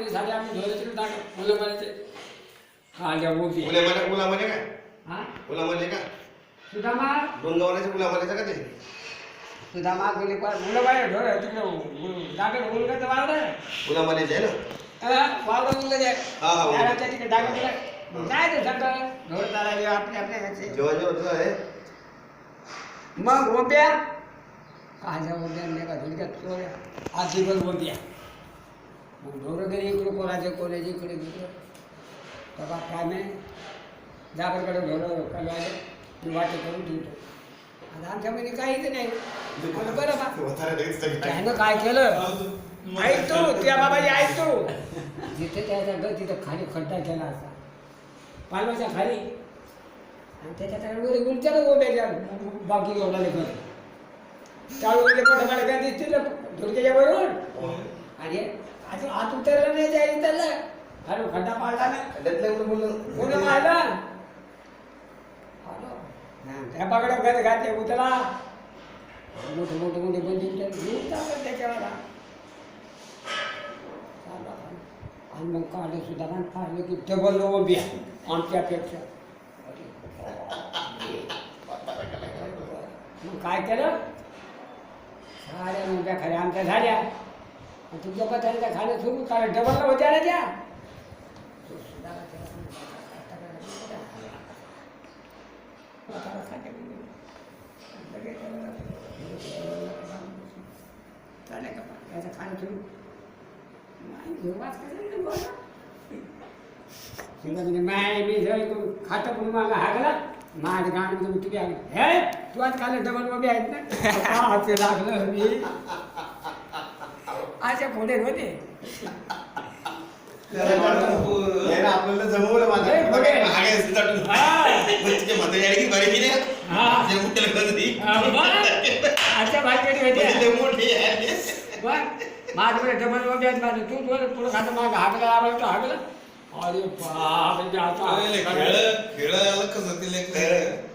म्हणजे साडे आम्ही टाक मुलं म्हणायचे हा ज्या मोठी उल्या म्हणे उला म्हणे काय? हा? उला म्हणे का? सुदामा? डोंगावण्याचे उला म्हणायचं का ते? सुदामा गेली पण मुलं बाहेर ढोर तिकडे. उलगत उला म्हणायचे आहे ना? उलगत हा, उलगत. तिकडे काय ते सगळं ढोर चालायला आपले आपले घरचे. जेव्हा जेव्हा तुझं आहे. मग ओब्या काजा ओब्या नाही का धुडक्यात चोऱ्या. आज दिवस ओब्या मग ढोरं घरी इकडे कोणाचे कोणाचे इकडे तिकडे तेव्हा काय नाही जागरकडे ढोरं कलवायला मी वाटे करून ठेवतो. आता आमच्यामध्ये काहीच नाही. म्हणलं बरं बा. त्यानं काय केलं? ऐक तू त्या बाबाजी ऐक तू. जिथे त्याचा घर तिथं खाली खड्डा केला असा. पालवाच्या खाली. आणि त्याच्या वर उलट्या उभ्याच्या बाकी एवढा लेखन त्यावेळी म्हणजे मोठं मोठं काय दिसतील बरोबर आणि आज आत उतरलं नाही त्या इथलं अरे खड्डा पाडला ना खड्ड्यातल्या मुलं बोललं कोणी पाडला त्या बाकडे गज घातले उतरा. मोठे मोठे मोठे बंदी त्याच्यावर. आणि मग काढले सुद्धा आणि पाहिलं की डबल उभी आहे. आमच्यापेक्षा. मग काय केलं? साड्या नव्हत्या खऱ्या आमच्या झाल्या आणि तुमच्या पत्र्याच्या खाली सुरू काय डबल होत्या ना त्या चालेल का? याचं खाणं सुरू नाही, घेऊ वाच करायला नाही बोला. शिंगा म्हणजे माय मी जर खातं पण मला हागला माझ गाणं तुम्ही आले हे तू आज काल डबल उभे आहेत ना लागलं मी अशा पुढे होते आपल्याला जमवलं माझ्याकडे डबल माझं तू. खातं मागं. हागला आम्हाला तो हागला अरे बाप म्हणजे आता खेळ खेळायला कसं ते लेकरं.